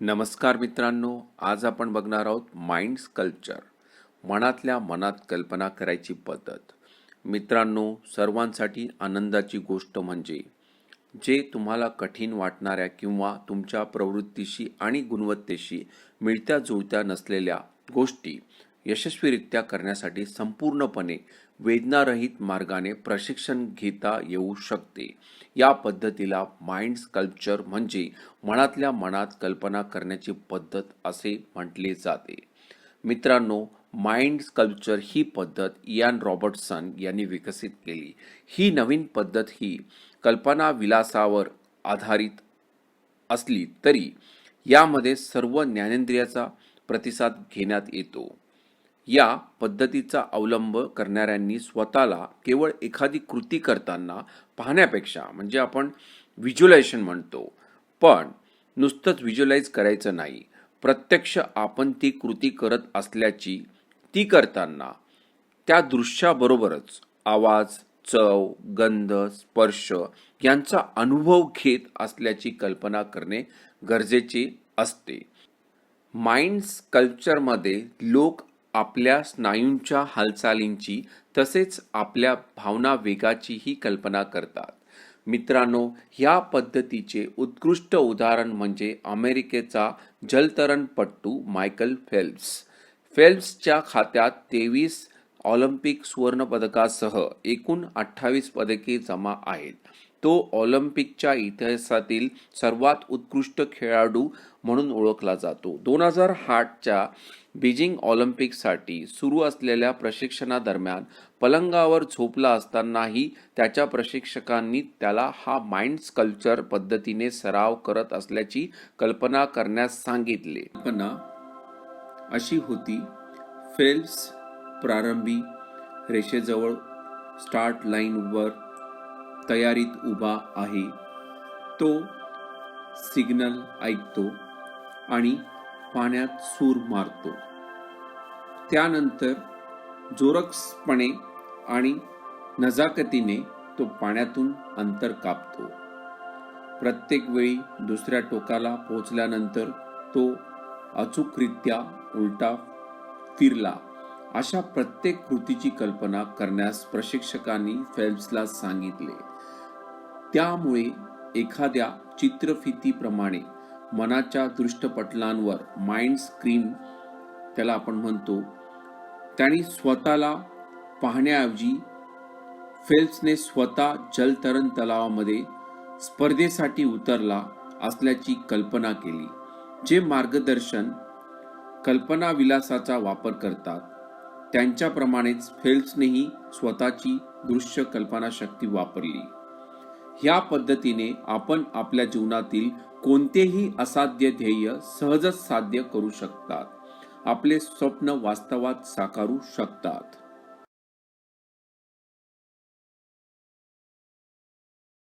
नमस्कार मित्रांनो आज आपण बघणार आहोत माइंड स्कल्पचर मनातल्या मनात कल्पना करायची पद्धत. मित्रांनो सर्वांसाठी आनंदाची गोष्ट म्हणजे जे तुम्हाला कठीण वाटणाऱ्या किंवा तुमच्या प्रवृत्तीशी आणि गुणवत्तेशी मिळत्या जुळत्या नसलेल्या गोष्टी यशस्वीरित्या करण्यासाठी संपूर्णपणे वेदनारहित मार्गाने प्रशिक्षण घेता येऊ शकते. या पद्धतीला माइंड स्कल्पचर म्हणजे मनातल्या मनात कल्पना करण्याची पद्धत असे म्हटले जाते. मित्रांनो माइंड स्कल्पचर ही पद्धत इयान रॉबर्टसन यांनी विकसित केली. ही नवीन पद्धत ही कल्पना विलासावर आधारित असली तरी यामध्ये सर्व ज्ञानेंद्रियाचा प्रतिसाद घेण्यात येतो. या पद्धतीचा अवलंब करणाऱ्यांनी स्वतःला केवळ एखादी कृती करताना पाहण्यापेक्षा म्हणजे आपण व्हिज्युलायझेशन म्हणतो पण नुसतंच व्हिज्युलाइज करायचं नाही. प्रत्यक्ष आपण ती कृती करत असल्याची ती करताना त्या दृश्याबरोबरच आवाज चव गंध स्पर्श यांचा अनुभव घेत असल्याची कल्पना करणे गरजेचे असते. माइंड स्कल्पचरमध्ये लोक आपल्या स्नायूंच्या हालचालींची तसेच आपल्या भावना वेगाचीही कल्पना करतात. मित्रांनो ह्या पद्धतीचे उत्कृष्ट उदाहरण म्हणजे अमेरिकेचा जलतरणपट्टू मायकल फेल्प्स. फेल्प्सच्या खात्यात तेवीस ऑलिम्पिक सुवर्णपदकासह एकूण अठ्ठावीस पदके जमा आहेत. तो ऑलिम्पिकच्या इतिहासातील सर्वात उत्कृष्ट खेळाडू म्हणून ओळखला जातो. दोन हजार आठच्या बीजिंग ऑलिम्पिकसाठी सुरू असलेल्या प्रशिक्षणादरम्यान पलंगावर झोपला असतानाही त्याच्या प्रशिक्षकांनी त्याला हा माइंड स्कल्चर पद्धतीने सराव करत असल्याची कल्पना करण्यास सांगितले. कल्पना अशी होती फेल्प्स प्रारंभी रेषेजवळ स्टार्ट लाईनवर तयारीत उभा आहे. तो सिग्नल ऐकतो आणि पाण्यात सूर मारतो. त्यानंतर जोरक्सपणे आणि नजाकतीने तो पाण्यातून अंतर कापतो. प्रत्येक वेळी दुसऱ्या टोकाला पोहोचल्यानंतर तो अचूकरित्या उलटा फिरला. अशा प्रत्येक कृतीची कल्पना करण्यास प्रशिक्षकांनी फेल्प्सला सांगितले. त्यामुळे एखाद्या चित्रफितीप्रमाणे मनाच्या दृष्टपटलांवर माइंड स्क्रीन त्याला आपण म्हणतो त्यांनी स्वतःला पाहण्याऐवजी फेल्प्सने स्वतः जलतरण तलावामध्ये स्पर्धेसाठी उतरला असल्याची कल्पना केली जे मार्गदर्शन कल्पना विलासाचा वापर करतात. त्यांच्याप्रमाणेच फेल्प्सनेही स्वतःची दृश्य कल्पना शक्ती वापरली. ह्या पद्धतीने आपण आपल्या जीवनातील कोणतेही असाध्य ध्येय सहजच साध्य करू शकतात. आपले स्वप्न वास्तवात साकारू शकतात.